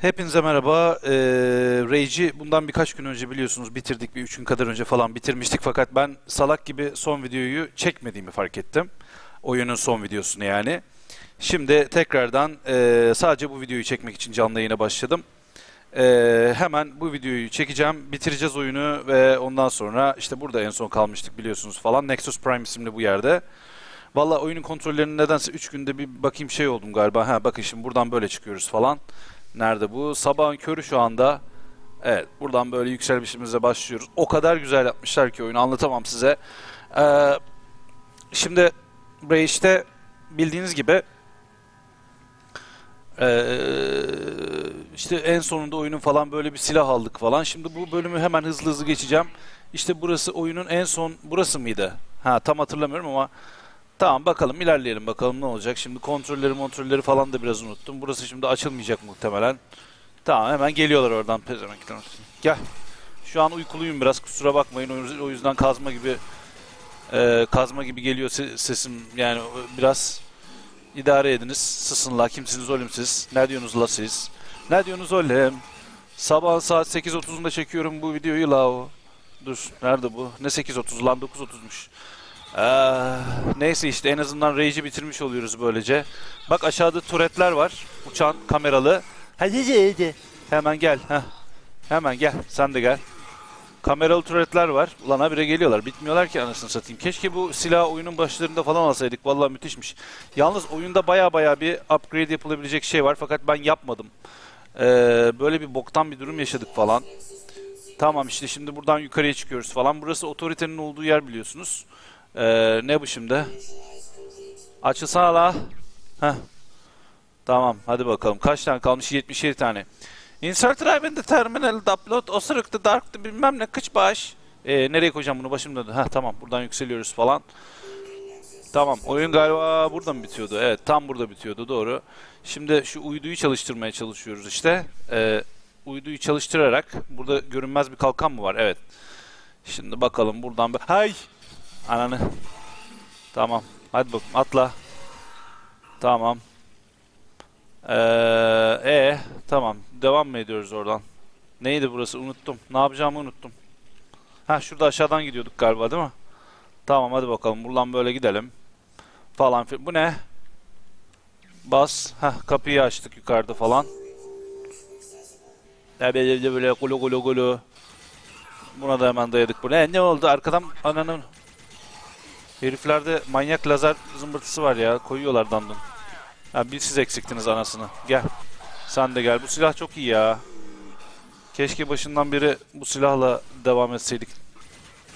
Hepinize merhaba. Ee, Rage'i bundan birkaç gün önce biliyorsunuz bitirdik. Bir üç gün kadar önce falan bitirmiştik. Fakat ben salak gibi son videoyu çekmediğimi fark ettim. Oyunun son videosunu yani. Şimdi tekrardan ee, sadece bu videoyu çekmek için canlı yayına başladım. Ee, hemen bu videoyu çekeceğim. Bitireceğiz oyunu ve ondan sonra işte burada en son kalmıştık biliyorsunuz falan. Nexus Prime isimli bu yerde. Valla oyunun kontrollerini nedense 3 günde bir bakayım şey oldum galiba. Ha bakın şimdi buradan böyle çıkıyoruz falan. Nerede bu? Sabahın körü şu anda. Evet buradan böyle yükselişimize başlıyoruz. O kadar güzel yapmışlar ki oyunu anlatamam size. Ee, şimdi Rage'de bildiğiniz gibi ee, işte en sonunda oyunun falan böyle bir silah aldık falan. Şimdi bu bölümü hemen hızlı hızlı geçeceğim. İşte burası oyunun en son burası mıydı? Ha tam hatırlamıyorum ama Tamam bakalım ilerleyelim bakalım ne olacak. Şimdi kontrolleri kontrolleri falan da biraz unuttum. Burası şimdi açılmayacak muhtemelen. Tamam hemen geliyorlar oradan pezemekler. Gel. Şu an uykuluyum biraz kusura bakmayın. O yüzden- kazma gibi e, kazma gibi geliyor se- sesim. Yani biraz idare ediniz. Sısın la kimsiniz oğlum siz? Ne diyorsunuz la siz? Ne diyorsunuz oğlum? Sabah saat 8.30'unda çekiyorum bu videoyu la o. Dur nerede bu? Ne 8.30 lan 9.30'muş. Ee, neyse işte en azından Rage'i bitirmiş oluyoruz böylece. Bak aşağıda turetler var. Uçan kameralı. Hadi hadi. Hemen gel. Heh. Hemen gel. Sen de gel. Kameralı turetler var. Ulan habire geliyorlar. Bitmiyorlar ki anasını satayım. Keşke bu silah oyunun başlarında falan alsaydık. Vallahi müthişmiş. Yalnız oyunda baya baya bir upgrade yapılabilecek şey var. Fakat ben yapmadım. Ee, böyle bir boktan bir durum yaşadık falan. Tamam işte şimdi buradan yukarıya çıkıyoruz falan. Burası otoritenin olduğu yer biliyorsunuz. Ee, ne bu şimdi? Açılsana la. Heh. Tamam hadi bakalım. Kaç tane kalmış? 77 tane. Insert drive in the terminal, upload, o sırıktı, darktı bilmem ne, kıç baş. Ee, nereye koyacağım bunu? Başım döndü. Heh tamam buradan yükseliyoruz falan. Tamam oyun galiba burada mı bitiyordu? Evet tam burada bitiyordu doğru. Şimdi şu uyduyu çalıştırmaya çalışıyoruz işte. Ee, uyduyu çalıştırarak burada görünmez bir kalkan mı var? Evet. Şimdi bakalım buradan. Hay! Ananı. Tamam. Hadi bakalım atla. Tamam. Ee, e tamam. Devam mı ediyoruz oradan? Neydi burası? Unuttum. Ne yapacağımı unuttum. Ha şurada aşağıdan gidiyorduk galiba değil mi? Tamam hadi bakalım. Buradan böyle gidelim. Falan filan. Bu ne? Bas. Ha kapıyı açtık yukarıda falan. Böyle böyle gulu gulu gulu. Buna da hemen dayadık buraya. Ne oldu? Arkadan ananın Heriflerde manyak lazer zımbırtısı var ya. Koyuyorlar dandun. Ha bir siz eksiktiniz anasını. Gel. Sen de gel. Bu silah çok iyi ya. Keşke başından beri bu silahla devam etseydik.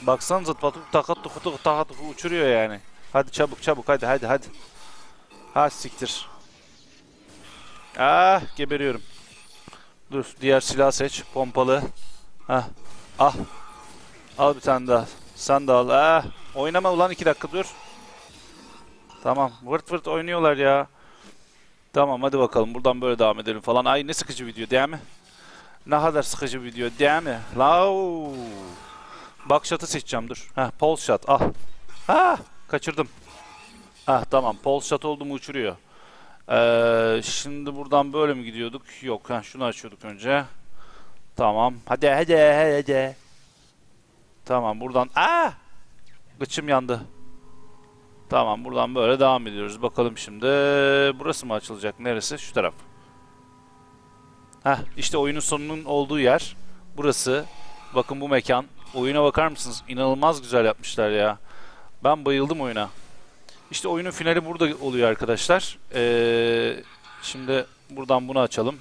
Baksanıza patuk takat tuku tuku takat uçuruyor yani. Hadi çabuk çabuk hadi hadi hadi. Ha siktir. Ah geberiyorum. Dur diğer silah seç. Pompalı. Hah. Ah. Al bir tane daha. Sen de al. Ah. Oynama ulan iki dakika dur. Tamam. Vırt vırt oynuyorlar ya. Tamam hadi bakalım. Buradan böyle devam edelim falan. Ay ne sıkıcı video değil mi? Ne kadar sıkıcı video değil mi? Lau. Bak shot'ı seçeceğim dur. Heh pulse shot al. Ha kaçırdım. Ah tamam pulse shot oldu mu uçuruyor. Ee, şimdi buradan böyle mi gidiyorduk? Yok. Heh, şunu açıyorduk önce. Tamam. Hadi hadi hadi. Tamam buradan. Aa! Gıçım yandı. Tamam buradan böyle devam ediyoruz. Bakalım şimdi. Burası mı açılacak? Neresi? Şu taraf. Heh işte oyunun sonunun olduğu yer. Burası. Bakın bu mekan. Oyuna bakar mısınız? İnanılmaz güzel yapmışlar ya. Ben bayıldım oyuna. İşte oyunun finali burada oluyor arkadaşlar. Ee, şimdi buradan bunu açalım.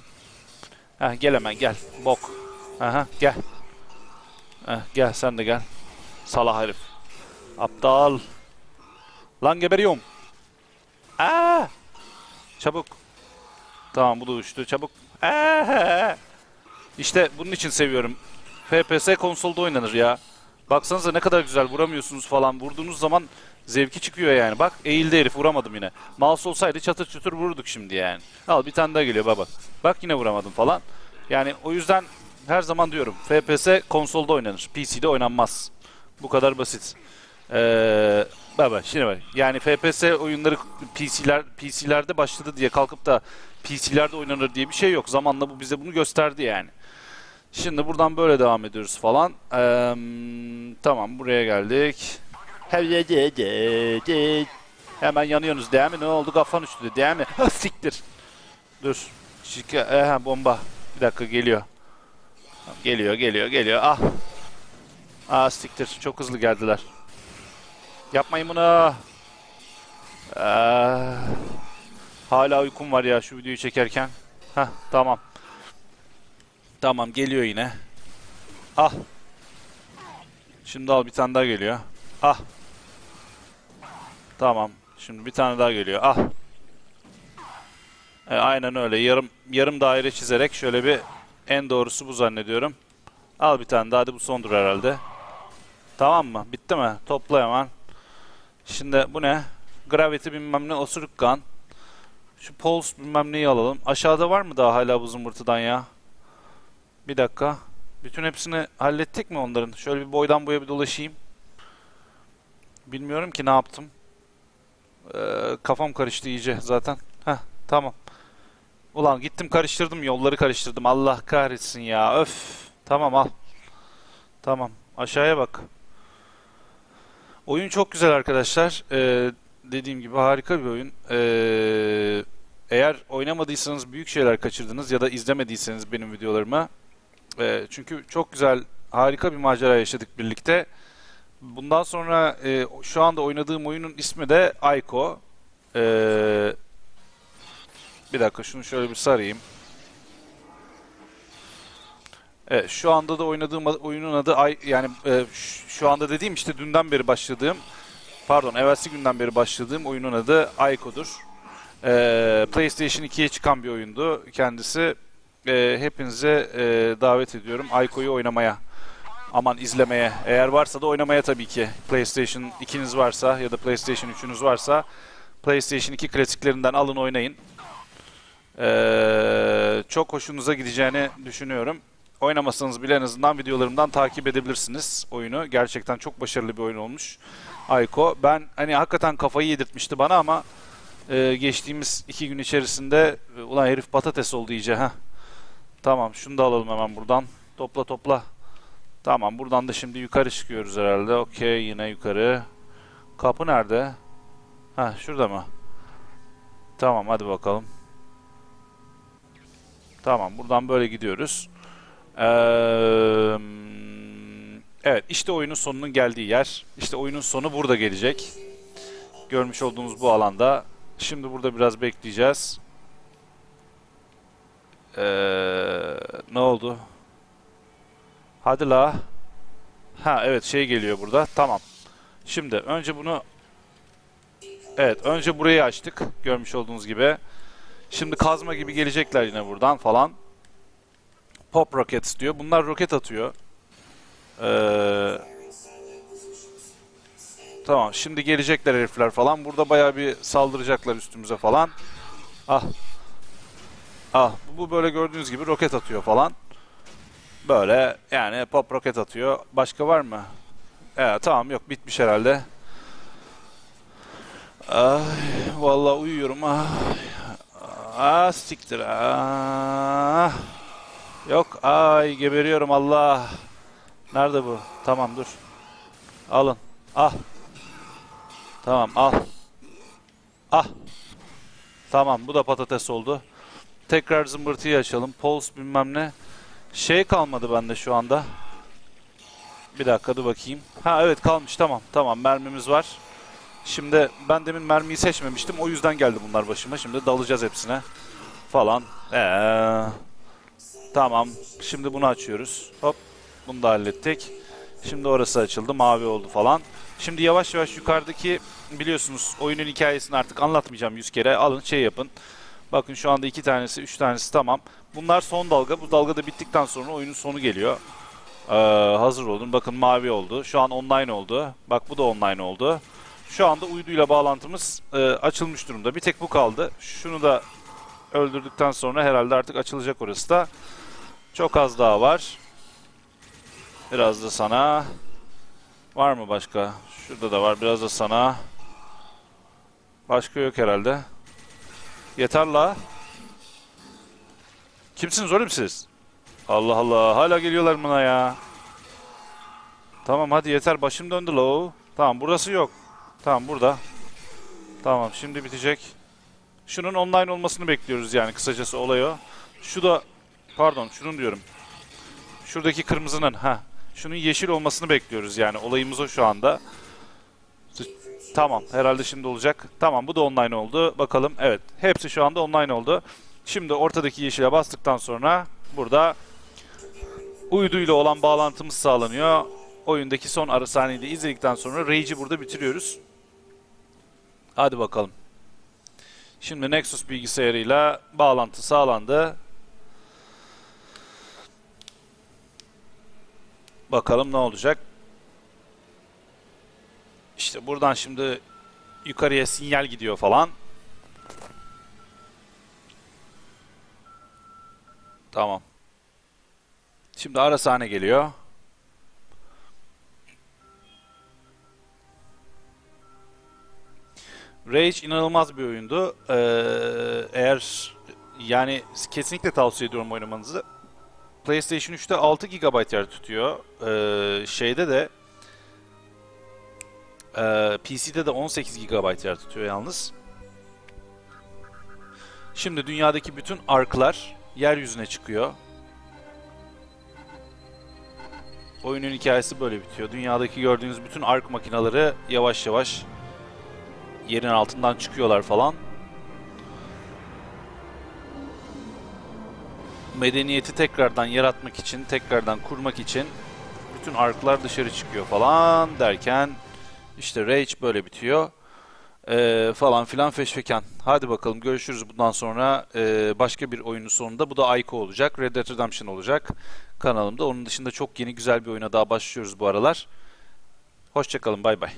Heh, gel hemen gel. Bok. Aha, gel. Heh, gel sen de gel. Salah herif. Aptal. Lan geberiyorum. Aa! Çabuk. Tamam bu da uçtu. Çabuk. Aa! İşte bunun için seviyorum. FPS konsolda oynanır ya. Baksanıza ne kadar güzel vuramıyorsunuz falan. Vurduğunuz zaman zevki çıkıyor yani. Bak eğildi herif vuramadım yine. Mouse olsaydı çatır çutur vururduk şimdi yani. Al bir tane daha geliyor baba. Bak yine vuramadım falan. Yani o yüzden her zaman diyorum FPS konsolda oynanır. PC'de oynanmaz. Bu kadar basit. Ee, baba şimdi bak. Yani FPS oyunları PC'ler PC'lerde başladı diye kalkıp da PC'lerde oynanır diye bir şey yok. Zamanla bu bize bunu gösterdi yani. Şimdi buradan böyle devam ediyoruz falan. Eee, tamam buraya geldik. Hemen yanıyorsunuz değil mi? Ne oldu kafan üşüdü değil mi? Ha, Siktir. Dur. Şika, Ehe, bomba. Bir dakika geliyor. Geliyor geliyor geliyor. Ah. Ah siktir. Çok hızlı geldiler. Yapmayın bunu. Ah. Hala uykum var ya şu videoyu çekerken. Hah tamam. Tamam geliyor yine. Ah. Şimdi al bir tane daha geliyor. Ah. Tamam. Şimdi bir tane daha geliyor. Ah. E, aynen öyle. Yarım yarım daire çizerek şöyle bir en doğrusu bu zannediyorum. Al bir tane daha. Hadi bu sondur herhalde. Tamam mı? Bitti mi? Topla hemen. Şimdi bu ne? Gravity bilmem ne osuruk gun. Şu pulse bilmem neyi alalım. Aşağıda var mı daha hala bu zımbırtıdan ya? Bir dakika. Bütün hepsini hallettik mi onların? Şöyle bir boydan boya bir dolaşayım. Bilmiyorum ki ne yaptım. Ee, kafam karıştı iyice zaten. Heh tamam. Ulan gittim karıştırdım yolları karıştırdım. Allah kahretsin ya. Öf. Tamam al. Tamam. Aşağıya bak. Oyun çok güzel arkadaşlar. Ee, dediğim gibi harika bir oyun. Ee, eğer oynamadıysanız büyük şeyler kaçırdınız ya da izlemediyseniz benim videolarımı. ee, çünkü çok güzel, harika bir macera yaşadık birlikte. Bundan sonra e, şu anda oynadığım oyunun ismi de Aiko. Ee, bir dakika şunu şöyle bir sarayım. Evet, şu anda da oynadığım ad- oyunun adı Ay yani e, şu anda dediğim işte dünden beri başladığım pardon evvelsi günden beri başladığım oyunun adı Aiko'dur. Ee, PlayStation 2'ye çıkan bir oyundu kendisi. Ee, hepinize e, davet ediyorum Aiko'yu oynamaya. Aman izlemeye. Eğer varsa da oynamaya tabii ki. PlayStation 2'niz varsa ya da PlayStation 3'ünüz varsa PlayStation 2 klasiklerinden alın oynayın. Ee, çok hoşunuza gideceğini düşünüyorum. Oynamasanız bile en azından videolarımdan takip edebilirsiniz oyunu. Gerçekten çok başarılı bir oyun olmuş. Ayko. Ben hani hakikaten kafayı yedirtmişti bana ama e, geçtiğimiz iki gün içerisinde e, ulan herif patates oldu iyice ha. Tamam şunu da alalım hemen buradan. Topla topla. Tamam buradan da şimdi yukarı çıkıyoruz herhalde. Okey yine yukarı. Kapı nerede? Ha şurada mı? Tamam hadi bakalım. Tamam buradan böyle gidiyoruz. Eee, evet işte oyunun sonunun geldiği yer. İşte oyunun sonu burada gelecek. Görmüş olduğunuz bu alanda. Şimdi burada biraz bekleyeceğiz. Eee, ne oldu? Hadi la. Ha evet şey geliyor burada. Tamam. Şimdi önce bunu Evet önce burayı açtık. Görmüş olduğunuz gibi. Şimdi kazma gibi gelecekler yine buradan falan. Pop Rockets diyor. Bunlar roket atıyor. Ee, tamam şimdi gelecekler herifler falan. Burada bayağı bir saldıracaklar üstümüze falan. Ah. Ah bu böyle gördüğünüz gibi roket atıyor falan. Böyle yani pop roket atıyor. Başka var mı? Evet tamam yok bitmiş herhalde. Ay vallahi uyuyorum ah. Ah siktir ah. Yok ay geberiyorum Allah. Nerede bu? Tamam dur. Alın. Ah. Tamam al. Ah. Tamam bu da patates oldu. Tekrar zımbırtıyı açalım. Pulse bilmem ne. Şey kalmadı bende şu anda. Bir dakika dur bakayım. Ha evet kalmış tamam. Tamam mermimiz var. Şimdi ben demin mermiyi seçmemiştim. O yüzden geldi bunlar başıma. Şimdi dalacağız hepsine. Falan. Ee, tamam. Şimdi bunu açıyoruz. Hop. Bunu da hallettik. Şimdi orası açıldı. Mavi oldu falan. Şimdi yavaş yavaş yukarıdaki biliyorsunuz oyunun hikayesini artık anlatmayacağım yüz kere. Alın şey yapın. Bakın şu anda iki tanesi, üç tanesi tamam. Bunlar son dalga. Bu dalga da bittikten sonra oyunun sonu geliyor. Ee, hazır olun. Bakın mavi oldu. Şu an online oldu. Bak bu da online oldu. Şu anda uyduyla bağlantımız e, açılmış durumda. Bir tek bu kaldı. Şunu da öldürdükten sonra herhalde artık açılacak orası da. Çok az daha var. Biraz da sana. Var mı başka? Şurada da var. Biraz da sana. Başka yok herhalde. Yeter la. Kimsiniz oğlum siz? Allah Allah hala geliyorlar buna ya. Tamam hadi yeter başım döndü lo. Tamam burası yok. Tamam burada. Tamam şimdi bitecek. Şunun online olmasını bekliyoruz yani kısacası olay o. Şu da pardon şunun diyorum. Şuradaki kırmızının ha. Şunun yeşil olmasını bekliyoruz yani olayımız o şu anda. Tamam herhalde şimdi olacak. Tamam bu da online oldu. Bakalım evet hepsi şu anda online oldu. Şimdi ortadaki yeşile bastıktan sonra burada uyduyla olan bağlantımız sağlanıyor. Oyundaki son ara sahneyi izledikten sonra Rage'i burada bitiriyoruz. Hadi bakalım. Şimdi Nexus bilgisayarıyla bağlantı sağlandı. Bakalım ne olacak. İşte buradan şimdi yukarıya sinyal gidiyor falan. Tamam. Şimdi ara sahne geliyor. Rage inanılmaz bir oyundu. Ee, eğer yani kesinlikle tavsiye ediyorum oynamanızı. PlayStation 3'te 6 GB yer tutuyor. Ee, şeyde de ee, PC'de de 18 GB yer tutuyor yalnız. Şimdi dünyadaki bütün arklar yeryüzüne çıkıyor. Oyunun hikayesi böyle bitiyor. Dünyadaki gördüğünüz bütün ark makinaları yavaş yavaş yerin altından çıkıyorlar falan. Medeniyeti tekrardan yaratmak için, tekrardan kurmak için bütün arklar dışarı çıkıyor falan derken işte Rage böyle bitiyor. Ee, falan filan feşfeken. Hadi bakalım görüşürüz bundan sonra ee, başka bir oyunun sonunda. Bu da Ayko olacak. Red Dead Redemption olacak kanalımda. Onun dışında çok yeni güzel bir oyuna daha başlıyoruz bu aralar. Hoşçakalın bay bay.